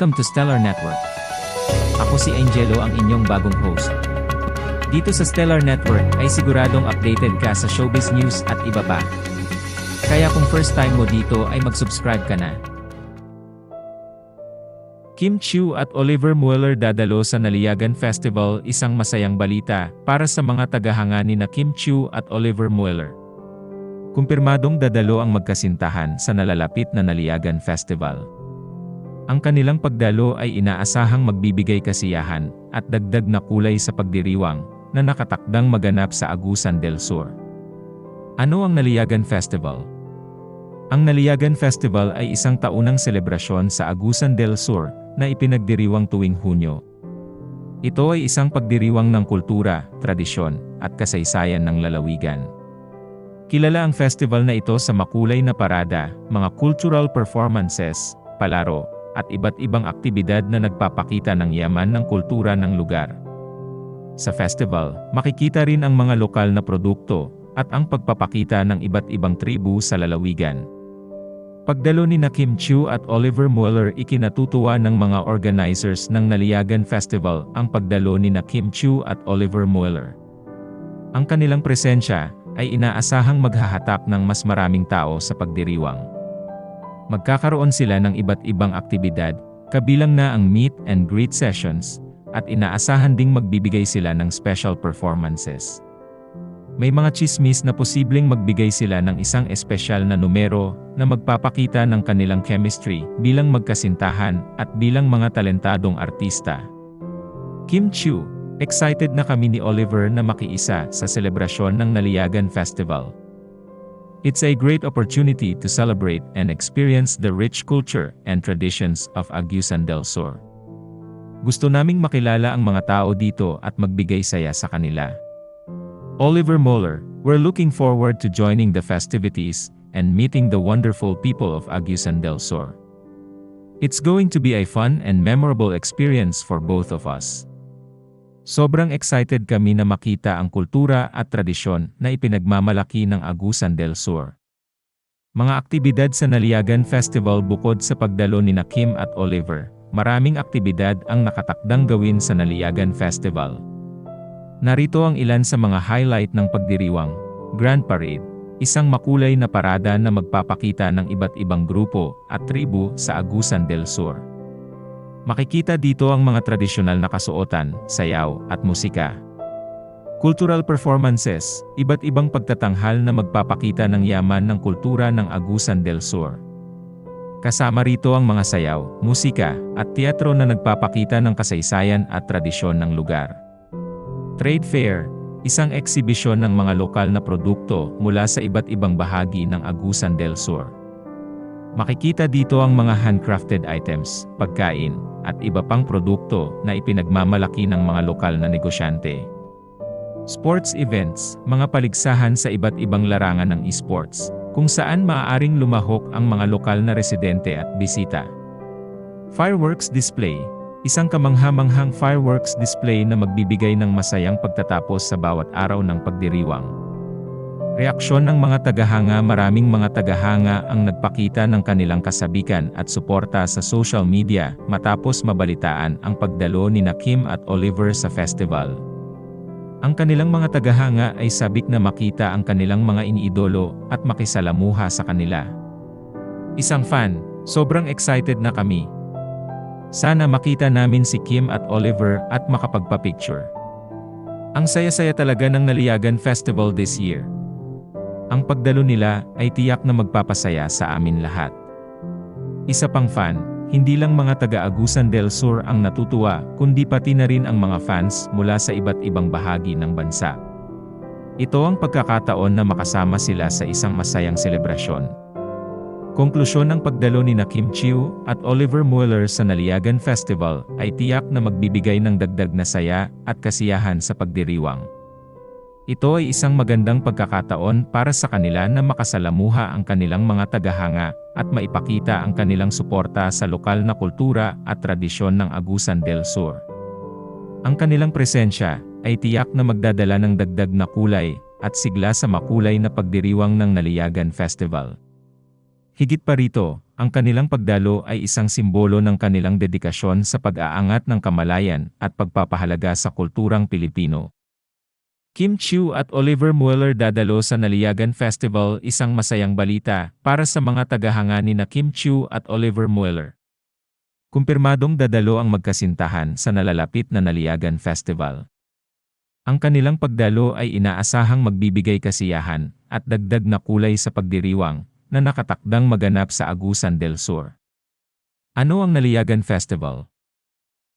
Welcome to Stellar Network. Ako si Angelo ang inyong bagong host. Dito sa Stellar Network ay siguradong updated ka sa showbiz news at iba pa. Kaya kung first time mo dito ay mag-subscribe ka na. Kim Chiu at Oliver Mueller dadalo sa Naliyagan Festival isang masayang balita para sa mga tagahanga ni na Kim Chiu at Oliver Mueller. Kumpirmadong dadalo ang magkasintahan sa nalalapit na Naliyagan Festival. Ang kanilang pagdalo ay inaasahang magbibigay kasiyahan at dagdag na kulay sa pagdiriwang na nakatakdang maganap sa Agusan del Sur. Ano ang Naliyagan Festival? Ang Naliyagan Festival ay isang taunang selebrasyon sa Agusan del Sur na ipinagdiriwang tuwing Hunyo. Ito ay isang pagdiriwang ng kultura, tradisyon, at kasaysayan ng lalawigan. Kilala ang festival na ito sa makulay na parada, mga cultural performances, palaro, at iba't ibang aktibidad na nagpapakita ng yaman ng kultura ng lugar. Sa festival, makikita rin ang mga lokal na produkto at ang pagpapakita ng iba't ibang tribu sa lalawigan. Pagdalo ni na Kim Chiu at Oliver Mueller ikinatutuwa ng mga organizers ng Naliyagan Festival ang pagdalo ni na Kim Chiu at Oliver Mueller. Ang kanilang presensya ay inaasahang maghahatak ng mas maraming tao sa pagdiriwang. Magkakaroon sila ng iba't ibang aktibidad, kabilang na ang meet and greet sessions, at inaasahan ding magbibigay sila ng special performances. May mga chismis na posibleng magbigay sila ng isang espesyal na numero na magpapakita ng kanilang chemistry bilang magkasintahan at bilang mga talentadong artista. Kim Chiu, excited na kami ni Oliver na makiisa sa selebrasyon ng Naliyagan Festival. It's a great opportunity to celebrate and experience the rich culture and traditions of Agusan del Sur. Gusto naming makilala ang mga tao dito at magbigay saya sa kanila. Oliver Mueller, we're looking forward to joining the festivities and meeting the wonderful people of Agusan del Sur. It's going to be a fun and memorable experience for both of us. Sobrang excited kami na makita ang kultura at tradisyon na ipinagmamalaki ng Agusan del Sur. Mga aktibidad sa Naliyagan Festival bukod sa pagdalo ni na Kim at Oliver, maraming aktibidad ang nakatakdang gawin sa Naliyagan Festival. Narito ang ilan sa mga highlight ng pagdiriwang, Grand Parade, isang makulay na parada na magpapakita ng iba't ibang grupo at tribu sa Agusan del Sur. Makikita dito ang mga tradisyonal na kasuotan, sayaw, at musika. Cultural performances, iba't ibang pagtatanghal na magpapakita ng yaman ng kultura ng Agusan del Sur. Kasama rito ang mga sayaw, musika, at teatro na nagpapakita ng kasaysayan at tradisyon ng lugar. Trade Fair, isang eksibisyon ng mga lokal na produkto mula sa iba't ibang bahagi ng Agusan del Sur. Makikita dito ang mga handcrafted items, pagkain, at iba pang produkto na ipinagmamalaki ng mga lokal na negosyante. Sports events, mga paligsahan sa iba't ibang larangan ng esports, kung saan maaaring lumahok ang mga lokal na residente at bisita. Fireworks display, isang kamangha-manghang fireworks display na magbibigay ng masayang pagtatapos sa bawat araw ng pagdiriwang. Reaksyon ng mga tagahanga Maraming mga tagahanga ang nagpakita ng kanilang kasabikan at suporta sa social media matapos mabalitaan ang pagdalo ni na Kim at Oliver sa festival. Ang kanilang mga tagahanga ay sabik na makita ang kanilang mga iniidolo at makisalamuha sa kanila. Isang fan, sobrang excited na kami. Sana makita namin si Kim at Oliver at makapagpa-picture. Ang saya-saya talaga ng Naliyagan Festival this year. Ang pagdalo nila ay tiyak na magpapasaya sa amin lahat. Isa pang fan, hindi lang mga taga-Agusan del Sur ang natutuwa, kundi pati na rin ang mga fans mula sa iba't ibang bahagi ng bansa. Ito ang pagkakataon na makasama sila sa isang masayang selebrasyon. Konklusyon ng pagdalo ni na Kim Chiu at Oliver Mueller sa Naliyagan Festival ay tiyak na magbibigay ng dagdag na saya at kasiyahan sa pagdiriwang. Ito ay isang magandang pagkakataon para sa kanila na makasalamuha ang kanilang mga tagahanga at maipakita ang kanilang suporta sa lokal na kultura at tradisyon ng Agusan del Sur. Ang kanilang presensya ay tiyak na magdadala ng dagdag na kulay at sigla sa makulay na pagdiriwang ng Naliyagan Festival. Higit pa rito, ang kanilang pagdalo ay isang simbolo ng kanilang dedikasyon sa pag-aangat ng kamalayan at pagpapahalaga sa kulturang Pilipino. Kim Chiu at Oliver Mueller dadalo sa Naliyagan Festival isang masayang balita para sa mga tagahanga ni na Kim Chiu at Oliver Mueller. Kumpirmadong dadalo ang magkasintahan sa nalalapit na Naliyagan Festival. Ang kanilang pagdalo ay inaasahang magbibigay kasiyahan at dagdag na kulay sa pagdiriwang na nakatakdang maganap sa Agusan del Sur. Ano ang Naliyagan Festival?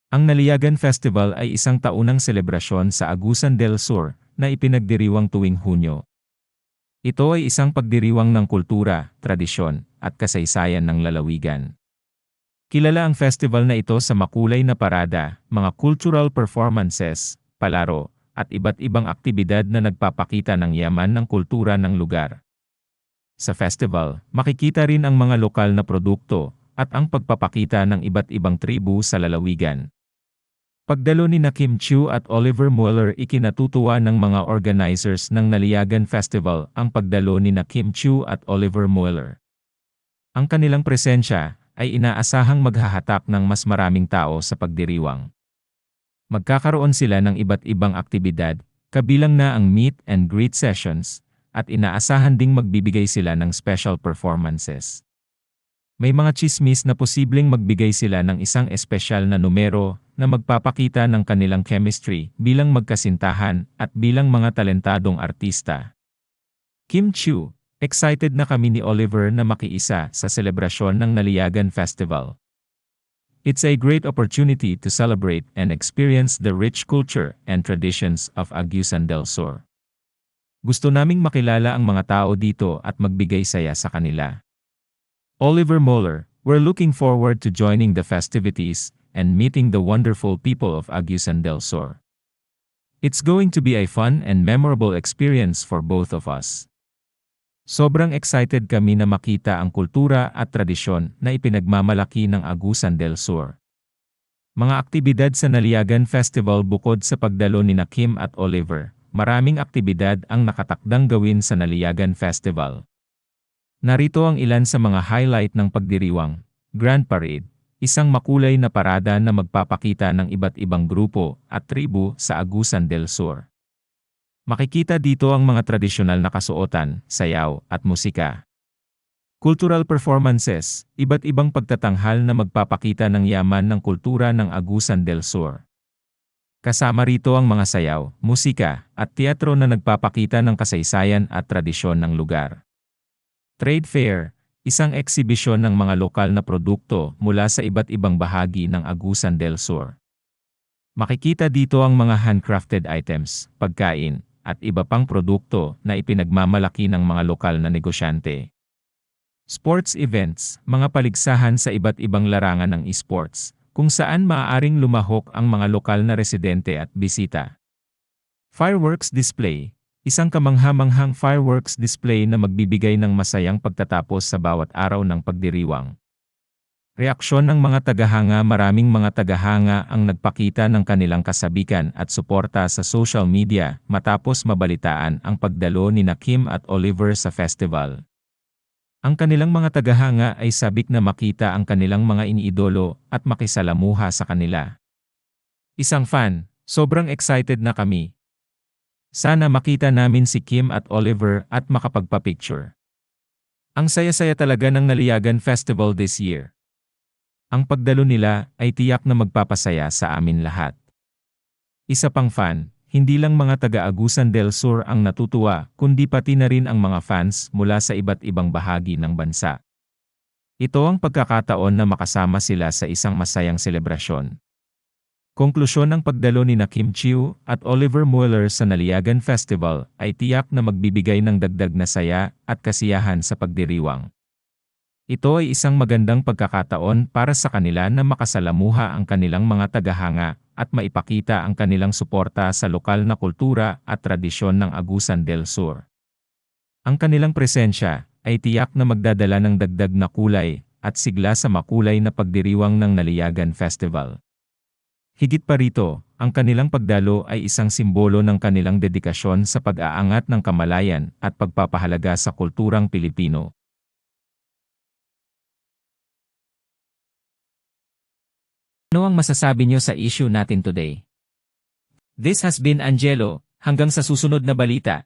Ang Naliyagan Festival ay isang taunang selebrasyon sa Agusan del Sur na ipinagdiriwang tuwing Hunyo. Ito ay isang pagdiriwang ng kultura, tradisyon, at kasaysayan ng lalawigan. Kilala ang festival na ito sa makulay na parada, mga cultural performances, palaro, at iba't ibang aktibidad na nagpapakita ng yaman ng kultura ng lugar. Sa festival, makikita rin ang mga lokal na produkto at ang pagpapakita ng iba't ibang tribu sa lalawigan. Pagdalo ni na Kim Chiu at Oliver Mueller ikinatutuwa ng mga organizers ng Naliyagan Festival ang pagdalo ni na Kim Chiu at Oliver Mueller. Ang kanilang presensya ay inaasahang maghahatak ng mas maraming tao sa pagdiriwang. Magkakaroon sila ng iba't ibang aktibidad, kabilang na ang meet and greet sessions, at inaasahan ding magbibigay sila ng special performances. May mga chismis na posibleng magbigay sila ng isang espesyal na numero na magpapakita ng kanilang chemistry bilang magkasintahan at bilang mga talentadong artista. Kim Chu, excited na kami ni Oliver na makiisa sa selebrasyon ng Naliyagan Festival. It's a great opportunity to celebrate and experience the rich culture and traditions of Agusan del Sur. Gusto naming makilala ang mga tao dito at magbigay saya sa kanila. Oliver Moeller, we're looking forward to joining the festivities and meeting the wonderful people of Agusan del Sur. It's going to be a fun and memorable experience for both of us. Sobrang excited kami na makita ang kultura at tradisyon na ipinagmamalaki ng Agusan del Sur. Mga aktibidad sa Naliagan Festival bukod sa pagdalo ni Kim at Oliver, maraming aktibidad ang nakatakdang gawin sa Naliyagan Festival. Narito ang ilan sa mga highlight ng pagdiriwang. Grand Parade, isang makulay na parada na magpapakita ng iba't ibang grupo at tribu sa Agusan del Sur. Makikita dito ang mga tradisyonal na kasuotan, sayaw, at musika. Cultural performances, iba't ibang pagtatanghal na magpapakita ng yaman ng kultura ng Agusan del Sur. Kasama rito ang mga sayaw, musika, at teatro na nagpapakita ng kasaysayan at tradisyon ng lugar. Trade Fair, isang eksibisyon ng mga lokal na produkto mula sa iba't ibang bahagi ng Agusan del Sur. Makikita dito ang mga handcrafted items, pagkain, at iba pang produkto na ipinagmamalaki ng mga lokal na negosyante. Sports events, mga paligsahan sa iba't ibang larangan ng esports, kung saan maaaring lumahok ang mga lokal na residente at bisita. Fireworks Display Isang kamangha-manghang fireworks display na magbibigay ng masayang pagtatapos sa bawat araw ng pagdiriwang. Reaksyon ng mga tagahanga Maraming mga tagahanga ang nagpakita ng kanilang kasabikan at suporta sa social media matapos mabalitaan ang pagdalo ni Kim at Oliver sa festival. Ang kanilang mga tagahanga ay sabik na makita ang kanilang mga iniidolo at makisalamuha sa kanila. Isang fan, sobrang excited na kami. Sana makita namin si Kim at Oliver at makapagpa-picture. Ang saya-saya talaga ng Naliyagan Festival this year. Ang pagdalo nila ay tiyak na magpapasaya sa amin lahat. Isa pang fan, hindi lang mga taga-Agusan del Sur ang natutuwa, kundi pati na rin ang mga fans mula sa iba't ibang bahagi ng bansa. Ito ang pagkakataon na makasama sila sa isang masayang selebrasyon. Konklusyon ng pagdalo ni na Kim Chiu at Oliver Mueller sa Naliyagan Festival ay tiyak na magbibigay ng dagdag na saya at kasiyahan sa pagdiriwang. Ito ay isang magandang pagkakataon para sa kanila na makasalamuha ang kanilang mga tagahanga at maipakita ang kanilang suporta sa lokal na kultura at tradisyon ng Agusan del Sur. Ang kanilang presensya ay tiyak na magdadala ng dagdag na kulay at sigla sa makulay na pagdiriwang ng Naliyagan Festival. Higit pa rito, ang kanilang pagdalo ay isang simbolo ng kanilang dedikasyon sa pag-aangat ng kamalayan at pagpapahalaga sa kulturang Pilipino. Ano ang masasabi nyo sa issue natin today? This has been Angelo, hanggang sa susunod na balita,